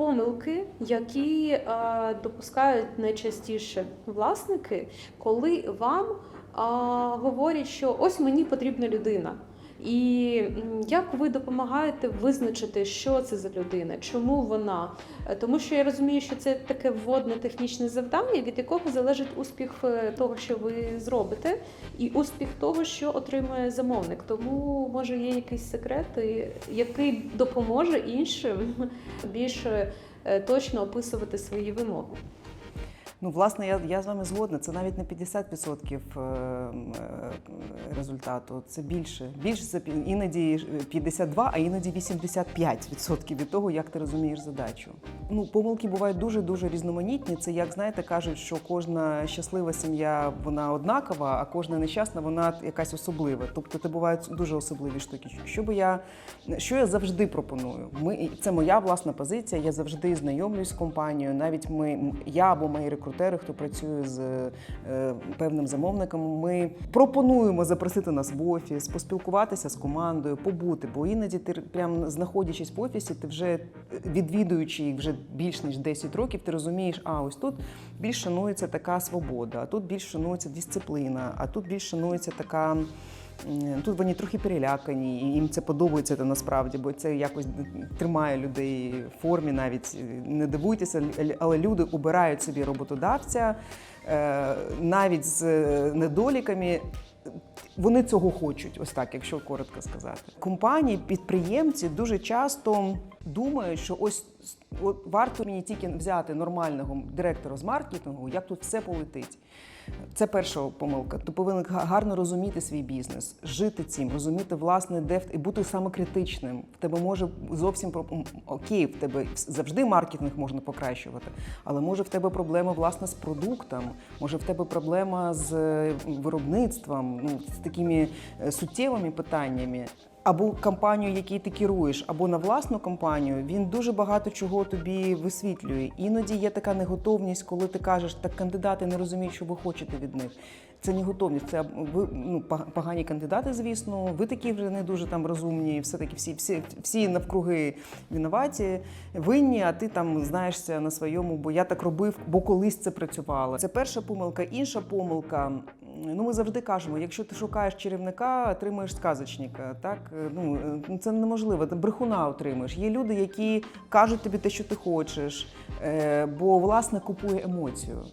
помилки, які е, допускають найчастіше власники, коли вам е, говорять, що ось мені потрібна людина. І як ви допомагаєте визначити, що це за людина, чому вона? Е, Тому що я розумію, що це таке вводне технічне завдання, від якого залежить успіх е, того, що ви зробите, і успіх того, що отримує замовник. Тому може є якийсь секрет, який допоможе іншим більше е, точно описувати свої вимоги. Ну, власне, я, я з вами згодна. Це навіть не 50% е, е, результату. Це більше. Більше це іноді 52, а іноді 85% від того, як ти розумієш задачу. Ну, помилки бувають дуже дуже різноманітні. Це як знаєте, кажуть, що кожна щаслива сім'я вона однакова, а кожна нещасна вона якась особлива. Тобто, це бувають дуже особливі штуки. Що би я що я завжди пропоную? Ми це моя власна позиція. Я завжди знайомлюсь з компанією. Навіть ми, я або мої рекрутери, хто працює з е, певним замовником, ми пропонуємо запросити нас в офіс, поспілкуватися з командою, побути. Бо іноді ти прям знаходячись в офісі, ти вже відвідуючи їх вже більш ніж 10 років, ти розумієш, а ось тут більш шанується така свобода, а тут більш шанується дисципліна, а тут більш шанується така. Тут вони трохи перелякані, і їм це подобається це насправді, бо це якось тримає людей в формі. Навіть не дивуйтеся, але люди обирають собі роботодавця е, навіть з е, недоліками. Вони цього хочуть, ось так, якщо коротко сказати. Компанії, підприємці дуже часто думають, що ось варто мені тільки взяти нормального директора з маркетингу, як тут все полетить. Це перша помилка. Ти повинен гарно розуміти свій бізнес, жити цим, розуміти власне, де і бути самокритичним. В тебе може зовсім окей, в тебе завжди маркетинг можна покращувати, але може в тебе проблема власне з продуктом, може в тебе проблема з виробництвом, ну з такими е, суттєвими питаннями. Або компанію, якій ти керуєш, або на власну компанію, він дуже багато чого тобі висвітлює. Іноді є така неготовність, коли ти кажеш, так кандидати не розуміють, що ви хочете від них. Це не готовність, це ви ну погані кандидати, звісно. Ви такі вже не дуже там розумні. Все таки всі, всі, всі навкруги винуваті, винні, а ти там знаєшся на своєму, бо я так робив, бо колись це працювало. Це перша помилка. Інша помилка. Ну, ми завжди кажемо, якщо ти шукаєш чарівника, отримаєш сказочника. Так Е, ну е, це неможливо. Ти брехуна отримаєш. Є люди, які кажуть тобі те, що ти хочеш, е, бо власне купує емоцію.